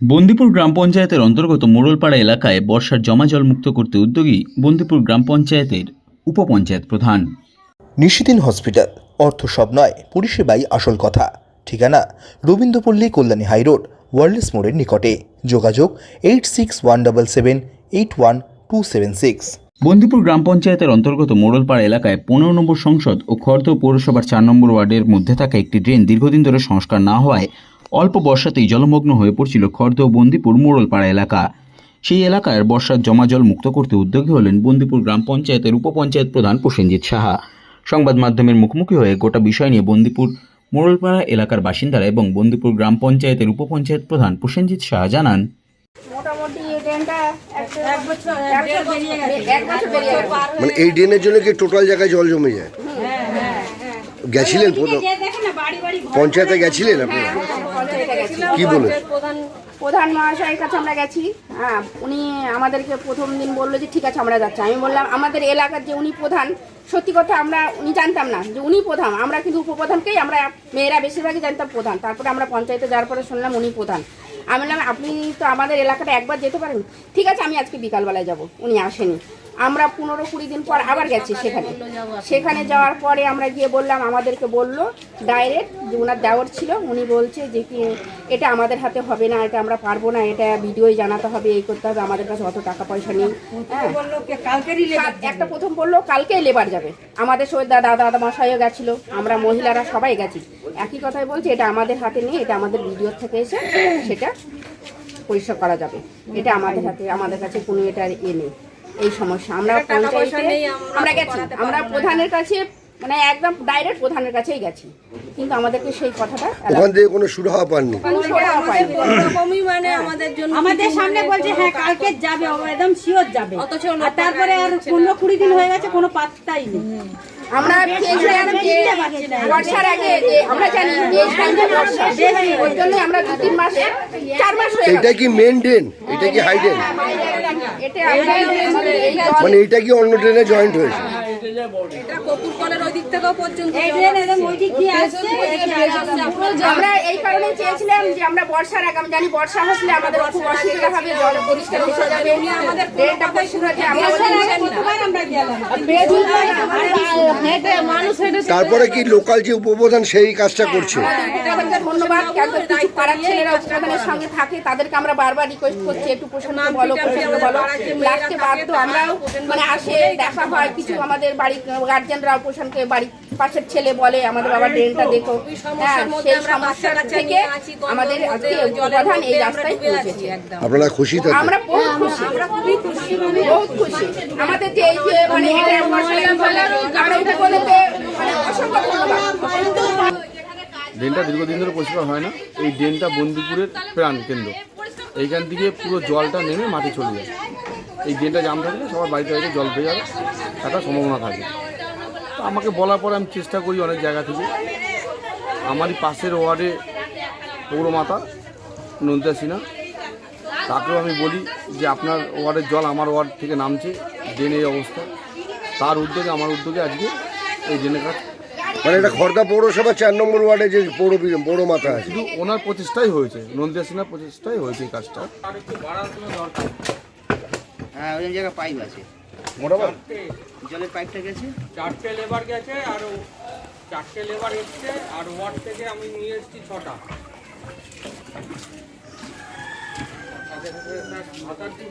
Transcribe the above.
বন্দিপুর গ্রাম পঞ্চায়েতের অন্তর্গত মোড়লপাড়া এলাকায় বর্ষার জমা জল মুক্ত করতে উদ্যোগী বন্দিপুর গ্রাম পঞ্চায়েতের উপপঞ্চায়েত প্রধান। নিশিদিন হসপিটাল অর্থ সব নয় পরিষেবাই আসল কথা। ঠিকানা রবীন্দ্রপল্লী কল্যাণী হাইরোড ওয়ার্ল্ডস মোড়ের নিকটে। যোগাযোগ eight six one double seven eight one two seven six. Bandipur গ্রাম পঞ্চায়েতের অন্তর্গত মোড়লপাড়া এলাকায় পনেরো নম্বর সংসদ ও খর্দ পৌরসভার চার নম্বর ওয়ার্ডের মধ্যে থাকা একটি ড্রেন দীর্ঘদিন ধরে সংস্কার না হওয়ায় অল্প বর্ষাতেই জলমগ্ন হয়ে পড়ছিল খর্দ ও বন্দিপুর মোড়লপাড়া এলাকা। সেই এলাকার বর্ষার জমা জল মুক্ত করতে উদ্যোগী হলেন বন্দিপুর গ্রাম পঞ্চায়েতের উপপঞ্চায়েত প্রধান প্রসেনজিৎ সাহা। সংবাদ মাধ্যমের মুখোমুখি হয়ে গোটা বিষয় নিয়ে বন্দিপুর মোড়লপাড়া এলাকার বাসিন্দারা এবং বন্দিপুর গ্রাম পঞ্চায়েতের উপপঞ্চায়েত প্রধান প্রসেনজিৎ সাহা জানান মানে এই ড্রেনের জন্য কি টোটাল জায়গায় জল জমে যায়? গেছিলেন পঞ্চায়েতে গেছিলেন আপনারা? কি প্রধান প্রধান মহাশয়ের কাছে আমরা গেছি। হ্যাঁ উনি আমাদেরকে প্রথম দিন বলল যে ঠিক আছে আমরা যাচ্ছি। আমি বললাম আমাদের এলাকার যে উনি প্রধান সত্যি কথা আমরা উনি জানতাম না যে উনি প্রধান। আমরা কিন্তু উপপ্রধানকেই আমরা মেয়েরা বেশিরভাগই জানতাম প্রধান। তারপরে আমরা পঞ্চায়েতে যাওয়ার পরে শুনলাম উনি প্রধান। আমি বললাম আপনি তো আমাদের এলাকাটা একবার যেতে পারেন? ঠিক আছে আমি আজকে বিকালবেলায় যাব। উনি আসেনি। আমরা পনেরো কুড়ি দিন পর আবার গেছি সেখানে। সেখানে যাওয়ার পরে আমরা গিয়ে বললাম, আমাদেরকে বলল ডাইরেক্ট যে ওনার দেওয়ার ছিল, উনি বলছে যে কি এটা আমাদের হাতে হবে না, এটা আমরা পারব না, এটা ভিডিওই জানাতে হবে, এই করতে হবে, আমাদের কাছে অত টাকা পয়সা নেই। হ্যাঁ। একটা প্রথম বলল, কালকেই লেবার যাবে। আমাদের সঙ্গে দাদা দাদা মশাইও গেছিল, আমরা মহিলারা সবাই গেছি। একই কথাই বলছে, এটা আমাদের হাতে নেই, এটা আমাদের ভিডিওর থেকে এসে সেটা পরিষ্কার করা যাবে। এটা আমাদের হাতে, আমাদের কাছে কোনো এটার এ নেই। এই সমস্যা। আমরা পঞ্চায়েতে আমরা গেছি। আমরা প্রধানের কাছে মানে একদম ডাইরেক্ট প্রধানের কাছেই গেছি। কিন্তু আমাদেরকে সেই কথাটা ওখান থেকে কোনো সুরাহা পাননি। রকমই মানে আমাদের জন্য আমাদের সামনে বলছে হ্যাঁ কালকে যাবে একদম শিওর যাবে। অথচ তারপরে আর পনেরো কুড়ি দিন হয়ে গেছে কোনো পাত্তাই নেই। আমরা বর্ষার আগে যে আমরা জানি যে এই টাইমটা বর্ষা। জন্য আমরা দু তিন মাস চার মাস হয়ে এটা কি মেন ড্রেন এটা কি হাই ড্রেন মানে এটা কি অন্য ড্রেনে জয়েন্ট হয়েছে? এটা কপুর কলের ওই দিক থেকেও পর্যন্ত এই ট্রেন একদম ওই দিক দিয়ে আসছে আমরা এই কারণে চেয়েছিলাম যে আমরা বর্ষার আগে আমি জানি বর্ষা হলে আমাদের খুব অসুবিধা হবে জল পরিষ্কার হয়ে যাবে আমাদের ড্রেনটা পরিষ্কার হয়েছে আমরা আমরা গেলাম। তারপরে কি লোকাল যে উপপ্রধান সেই কাজটা করছে? ধন্যবাদ। পাড়ার ছেলেরা উপপ্রধানের সঙ্গে থাকে তাদেরকে আমরা বারবার রিকোয়েস্ট করছি একটু বলো বলো। বাধ্য আমরাও মানে আসে দেখা হয় কিছু আমাদের বাড়ি গার্জেনরাও প্রশান্তকে বাড়ির পাশের ছেলে বলে আমাদের বাবা ড্রেনটা দেখো। হ্যাঁ সেই সমস্যা থেকে আমাদের আজকে উপপ্রধান এই রাস্তায় পৌঁছেছে। আপনারা খুশি থাকেন আমরা বহুত খুশি। আমরা খুবই খুশি বহুত খুশি। আমাদের যে এই যে মানে এটা আমরা উপকূলেতে মানে অসংখ্য ধন্যবাদ। ড্রেনটা দীর্ঘদিন ধরে পরিষ্কার হয় না। এই ড্রেনটা বন্দিপুরের প্রাণ কেন্দ্র এইখান থেকে পুরো জলটা নেমে মাটি চলে যায়। এই ড্রেনটা জাম থাকলে সবার বাড়িতে বাড়িতে জল পেয়ে যাবে থাকার সম্ভাবনা থাকে। তো আমাকে বলার পরে আমি চেষ্টা করি অনেক জায়গা থেকে। আমারই পাশের ওয়ার্ডে পৌরমাতা নন্দিতা সিনহা তাকেও আমি বলি যে আপনার ওয়ার্ডের জল আমার ওয়ার্ড থেকে নামছে ড্রেন এই অবস্থা। তার উদ্যোগে আমার উদ্যোগে আজকে এই ড্রেনের কাজ। মানে এটা খর্দা পৌরসভা চার নম্বর ওয়ার্ডে যে পৌর পৌর মাতা আছে। শুধু ওনার প্রচেষ্টাই হয়েছে নন্দিয়া সিনহার প্রচেষ্টাই হয়েছে এই কাজটা। হ্যাঁ ওই জায়গায় পাইপ আছে। জলের পাইপটা গেছে। চারটে লেবার গেছে আর ও- চারটে লেবার এসছে আর ওয়ার্ড থেকে আমি নিয়ে এসেছি ছটা। সাত আট দিন